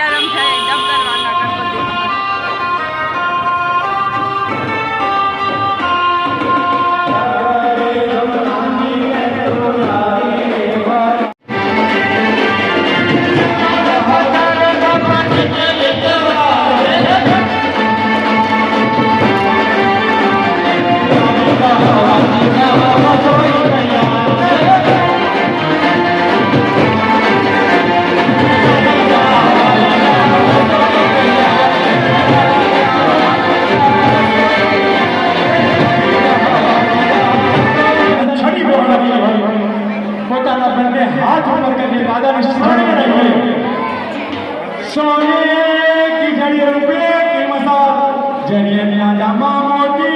બિચારામ થાય પોતાના ऊपर करके ઉપર કરીને દાદાની સ્મરણ सोने की जड़ी रुपये की मसाल કી મસા જડીએ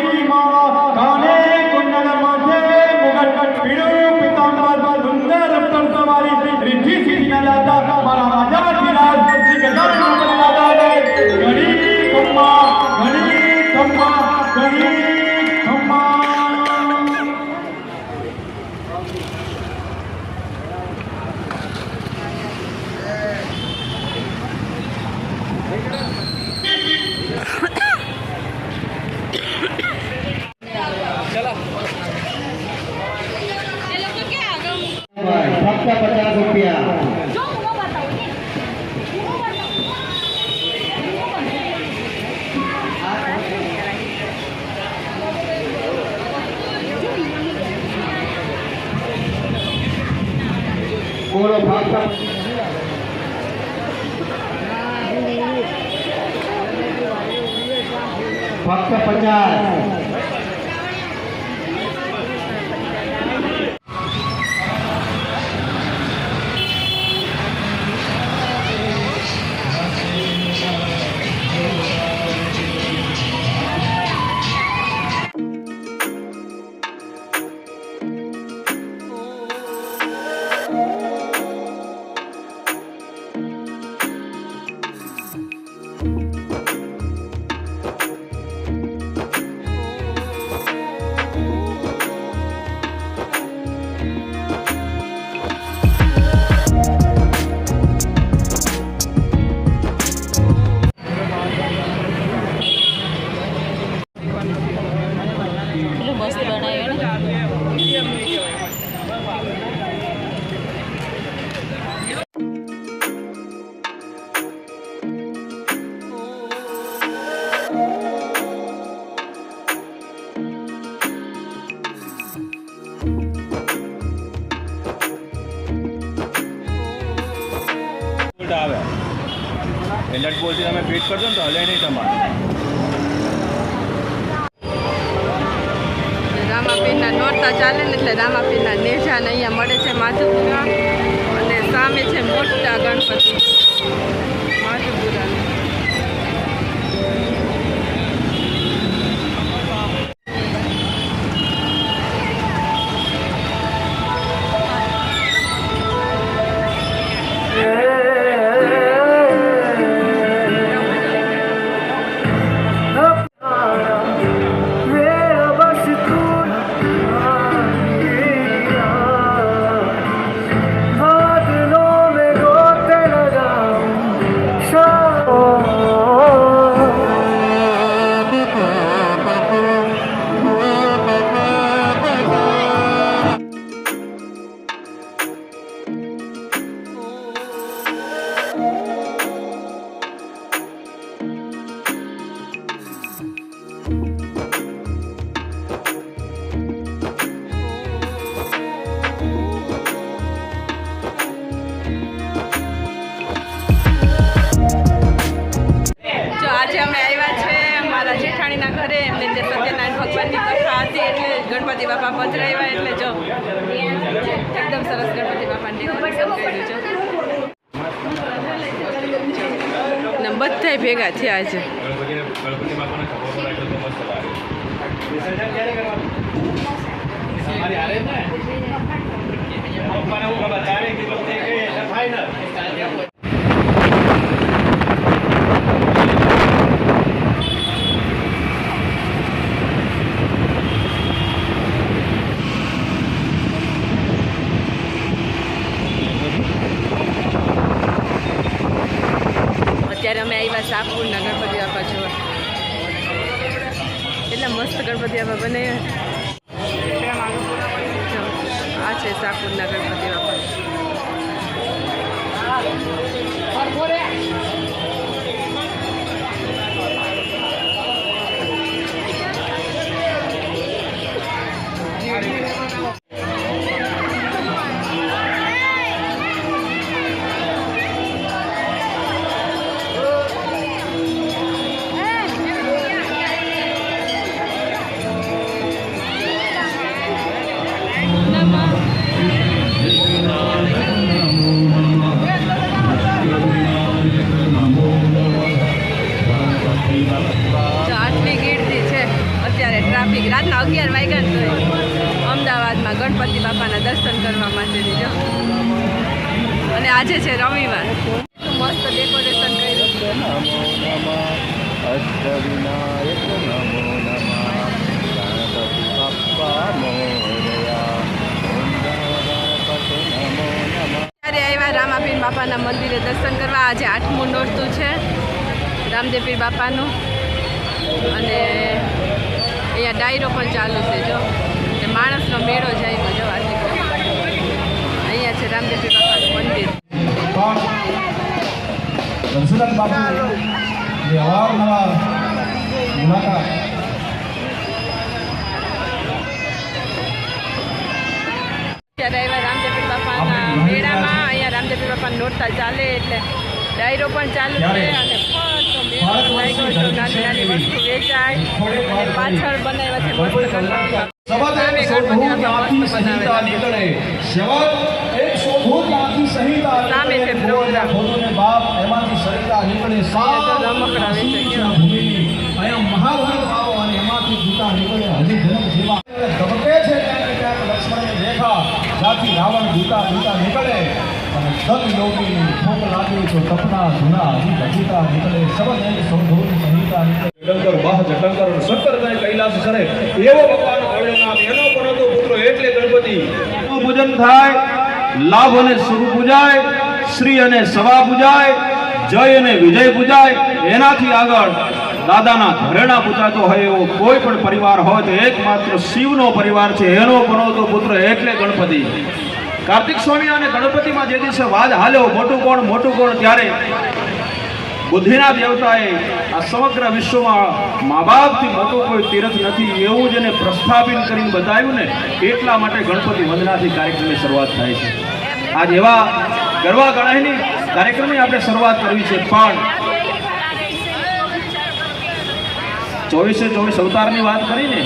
ફક્ત પચાસ રૂપિયા જો હું બતાવું ને હું બતાવું બોલો ફક્ત ફક્ત પચાસ એલર્ટ બોલથી તમે ફિટ કરશો ને તો હલે નહીં તમારે. ને અહીંયા મળે છે માધુપુરા અને સામે છે મોટા ગણપતિ. ગણપતિ બાપા પધરાવ્યા એટલે જો. એકદમ સરસ ગણપતિ બાપાને ડેકોરેશન કર્યું છે બધાય ભેગા થયા તે સાપુરના ગણપતિ બાપા જોવા એટલા મસ્ત ગણપતિ બાપા બનાવ્યા આ છે સાપુરના ગણપતિ બાપા જો અને આજે છે રવિવાર. મસ્ત ડેકોરેશન કર્યું. અષ્ટવિનાયક નમો નમઃ ગણપતિ બાપ્પા મોરયા નમો નમઃ ત્યારે આવ્યા રામાપીર બાપાના મંદિરે દર્શન કરવા. આજે આઠમું નોરતું છે રામદેવપીર બાપાનું. અને અહીંયા ડાયરો પણ ચાલુ છે જો. માણસનો મેળો જાય જો અહીંયા છે રામદેવજી બાપાનું મંદિર. ધનસુરત બાપુ જે અવારનવાર મુલાકાત. ત્યારે આવ્યા રામદેવપીર બાપાના મેળામાં અહીંયા રામદેવપીર બાપાના નોરતા ચાલે એટલે ડાયરો પણ ચાલુ છે અને નાની નાની વસ્તુ વેચાય અને પાછળ બનાવ્યા છે મસ્ત ગણપતિ. શબ્દ આખી સંહિતા સામે છે પ્રોગ્રામ. બાપ એમાંથી સહિતા નીકળે. વેચે ભૂમિની અહીંયા મહાભારત આવો અને એમાંથી ગીતા નીકળે હજી જન્મ જીવા ધબકે છે ક્યાંક ક્યાંક લક્ષ્મણની રાવણ ગીતા ગીતા નીકળે અને દત્ત યોગીની ભૂખ લાગી તો તપના ધૂના હજી ગીતા નીકળે. શબ્દ એક શોધવું સંહિતા નીકળે. જટંકર વાહ જટંકર શંકર ગાય કૈલાસ કરે. એવો ભગવાન આવ્યો નામ એનો પણ હતો પુત્ર. એટલે ગણપતિ. પૂજન થાય લાભ અને સુર પૂજાય, શ્રી અને સવા પૂજાય, જય અને વિજય પૂજાય. એનાથી આગળ દાદાના ઘરેણા પૂજાતો હોય એવો કોઈ પણ પરિવાર હોય તો એકમાત્ર શિવનો પરિવાર છે, એનો પણ પુત્ર એટલે ગણપતિ. કાર્તિક સ્વામી અને ગણપતિમાં જે દિવસે વાદ હાલ્યો, મોટું કોણ મોટું કોણ, ત્યારે બુદ્ધિના દેવતાએ આ સમગ્ર વિશ્વમાં મા બાપથી મોટું કોઈ તીર્થ નથી, એવું જ એને પ્રસ્થાપિત કરીને બતાવ્યું ને, એટલા માટે ગણપતિ વંદનાથી કાર્યક્રમની શરૂઆત થાય છે. આજ એવા ગરબા ગણાયની કાર્યક્રમની આપણે શરૂઆત કરવી છે, પણ ચોવીસે ચોવીસ અવતારની વાત કરીને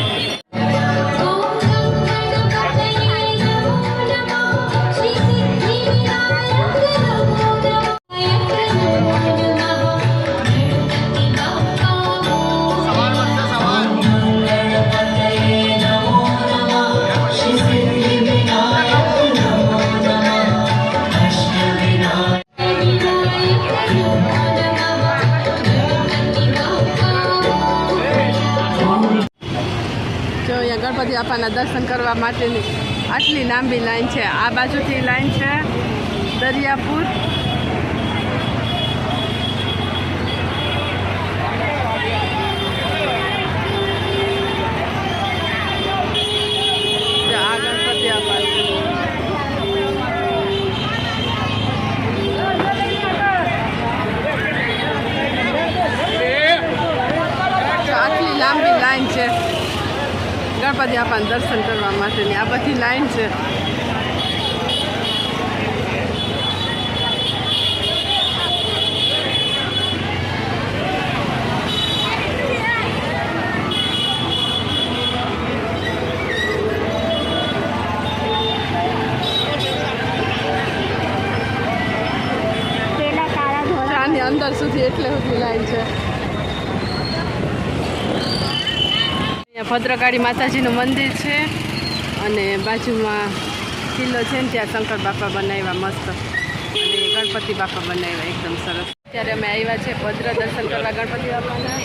બાપાના દર્શન કરવા માટેની આટલી લાંબી લાઈન છે. આ બાજુથી લાઈન છે દરિયાપુર. આટલી લાંબી લાઈન છે. ગણપતિ આપણને દર્શન કરવા માટેની આ બધી લાઈન છે. અંદર સુધી એટલે સુધી લાઈન છે. ભદ્રકાળી માતાજીનું મંદિર છે અને બાજુમાં કિલ્લો છે ને ત્યાં શંકર બાપા બનાવ્યા મસ્ત. અને ગણપતિ બાપા બનાવ્યા એકદમ સરસ. ત્યારે અમે આવ્યા છે ભદ્ર દર્શન કરવા ગણપતિ બાપાના.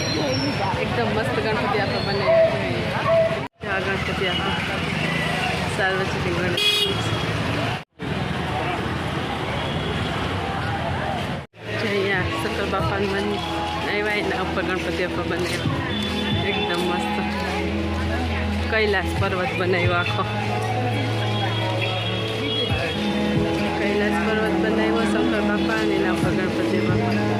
એકદમ મસ્ત ગણપતિ બાપા બનાવ્યા ગણપતિ બાપા. સાર્વજનિક ગણેશ. જે અહીંયા શંકર બાપાનું મંદિર. આવ્યા એના ઉપર ગણપતિ બાપા બનાવ્યા. કૈલાસ પર્વત બનાવ્યો આખો. કૈલાસ પર્વત બનાવ્યો શંકર બાપા અને એના ગણપતિ બાપા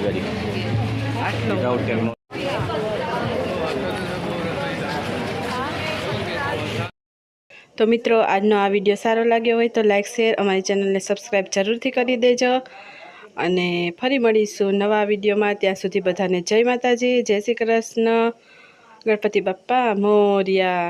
વિધાઉટ ટેકનો તો મિત્રો આજનો આ વીડિયો સારો લાગ્યો હોય તો લાઇક શેર અમારી ચેનલને સબસ્ક્રાઈબ જરૂરથી કરી દેજો. અને ફરી મળીશું નવા વિડીયોમાં. ત્યાં સુધી બધાને જય માતાજી જય શ્રી કૃષ્ણ. ગણપતિ બાપ્પા મોર્યા.